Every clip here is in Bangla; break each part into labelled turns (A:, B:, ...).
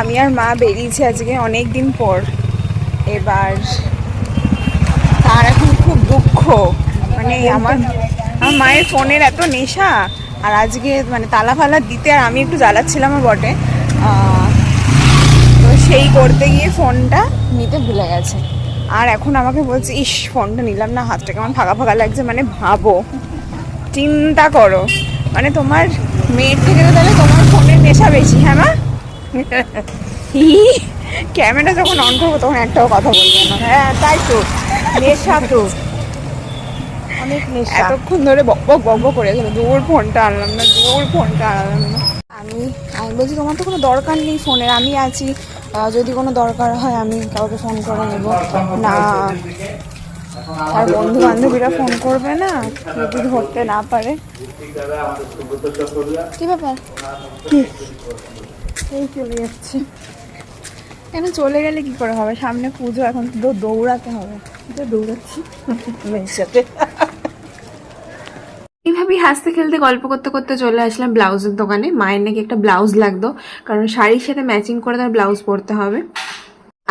A: আমি আর মা বেরিয়েছি আজকে অনেক দিন পর। এবার তার এখন খুব দুঃখ। মানে আমার আমার মায়ের ফোনের এত নেশা, আর আজকে মানে তালা ফালা দিতে আর আমি একটু জ্বালাচ্ছিলাম বটে। তো সেই করতে গিয়ে ফোনটা নিতে ভুলে গেছে। আর এখন আমাকে বলছে, ইস, ফোনটা নিলাম না, হাতটা কেমন ফাঁকা ফাঁকা লাগছে। মানে ভাবো, চিন্তা করো। মানে তোমার মেয়ের থেকে তো তাহলে তোমার ফোনের নেশা বেশি হ্যাঁ মা? ক্যামেরা যখন অন করব তখন একটাও কথা বলবে না।
B: হ্যাঁ তাই তো নেশা তো। অনেক নেশা।
A: এতক্ষণ ধরে বক বক বক করে গেলো দূর ফোনটা আনলাম না দূর ফোনটা আনলাম না। আমি আমি বলছি তোমার তো কোনো দরকার নেই ফোনের আমি আছি। যদি কোনো দরকার হয় আমি কাউকে ফোন করে নেব। না আর বন্ধু বান্ধবীরা ফোন করবে না যদি ধরতে না পারে। কি ব্যাপার?
B: এই চলে যাচ্ছে।
A: কেন চলে গেলে কি করে হবে? সামনে পুজো এখন তো দৌড়াতে হবে।
B: এটা দৌড়াচ্ছি। মেয়ের সাথে।
C: এইভাবেই হাসতে খেলতে গল্প করতে করতে চলে আসলাম ব্লাউজের দোকানে। মায়ের নাকি একটা ব্লাউজ লাগতো কারণ শাড়ির সাথে ম্যাচিং করে তার ব্লাউজ পরতে হবে।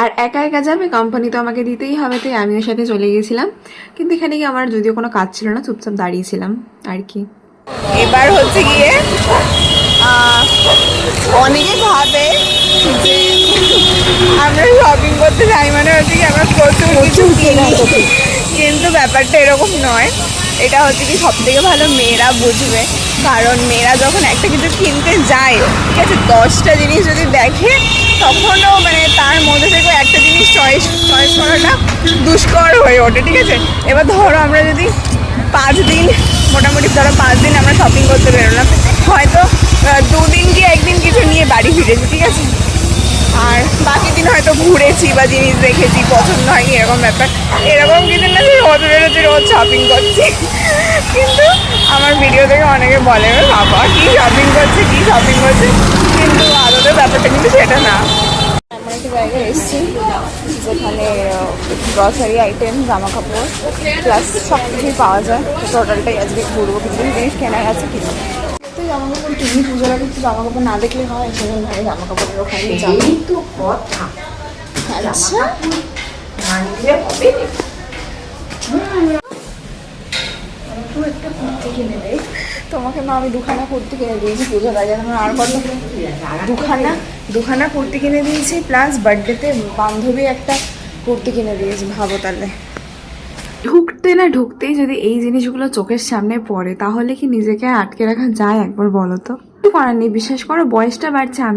C: আর একা একা যাবে কোম্পানি তো আমাকে দিতেই হবে তাই আমিও সাথে চলে গেছিলাম। কিন্তু এখানে গিয়ে আমার যদিও কোনো কাজ ছিল না চুপচাপ দাঁড়িয়েছিলাম আর কি।
A: এবার হচ্ছে গিয়ে অনেকে ভাবে যে আমরা শপিং করতে যাই মানে হচ্ছে কি আমরা প্রচুর কিছু কিনি। কিন্তু ব্যাপারটা এরকম নয়। এটা হচ্ছে কি সব থেকে ভালো মেয়েরা বুঝবে। কারণ মেয়েরা যখন একটা কিছু কিনতে যায় ঠিক আছে দশটা জিনিস যদি দেখে তখনও মানে তার মধ্যে থেকে একটা জিনিস চয়েস চয়েস করাটা দুষ্কর হয়ে ওঠে ঠিক আছে? এবার ধরো আমরা যদি পাঁচ দিন মোটামুটি ধরো পাঁচ দিন আমরা শপিং করতে বেরোলাম হয়তো আহ, দুদিন কি একদিন কিছু নিয়ে বাড়ি ফিরেছি ঠিক আছে? আর বাকি দিন হয়তো ঘুরেছি বা জিনিস দেখেছি, পছন্দ হয়নি, এরকম ব্যাপার। এরকম কিছু না যে রোজ বেরোচ্ছি, রোজ শপিং করছি। কিন্তু আমার ভিডিও থেকে অনেকে বলে বাবা, কি শপিং করছে, কি শপিং করছে? কিন্তু আদতে ব্যাপারটা কিন্তু সেটা না। জায়গায় এসেছি, যেখানে গ্রসারি আইটেম জামা কাপড় প্লাস সব কিছুই পাওয়া যায়। টোটালটাই আজকে ঘুরবো কিছু কিছু জিনিস কেনা কিনবো তো জামা কাপড় কিনি পুজোর আগে জামা কাপড় না দেখলে হয় সেজন্য ভাই জামা কাপড়ের ওখানে যাব।
B: এই তো কথা।
A: আচ্ছা।
B: না? নিলে হবে
A: তোমাকে মা আমি দুখানা কুর্তি কিনে দিয়েছি পুজোর আগে আমার আর কত দুখানা দুখানা কুর্তি কিনে দিয়েছি প্লাস বার্থডেতে বান্ধবী একটা কুর্তি কিনে দিয়েছি ভাবো তাহলে।
C: ঢুকতে না ঢুকতেই যদি এই জিনিসগুলো চোখের সামনে পড়ে, তাহলে কি নিজেকে আটকে রাখা যায় একবার বলো তো? করার নেই, বিশ্বাস করো, বয়সটা বাড়ছে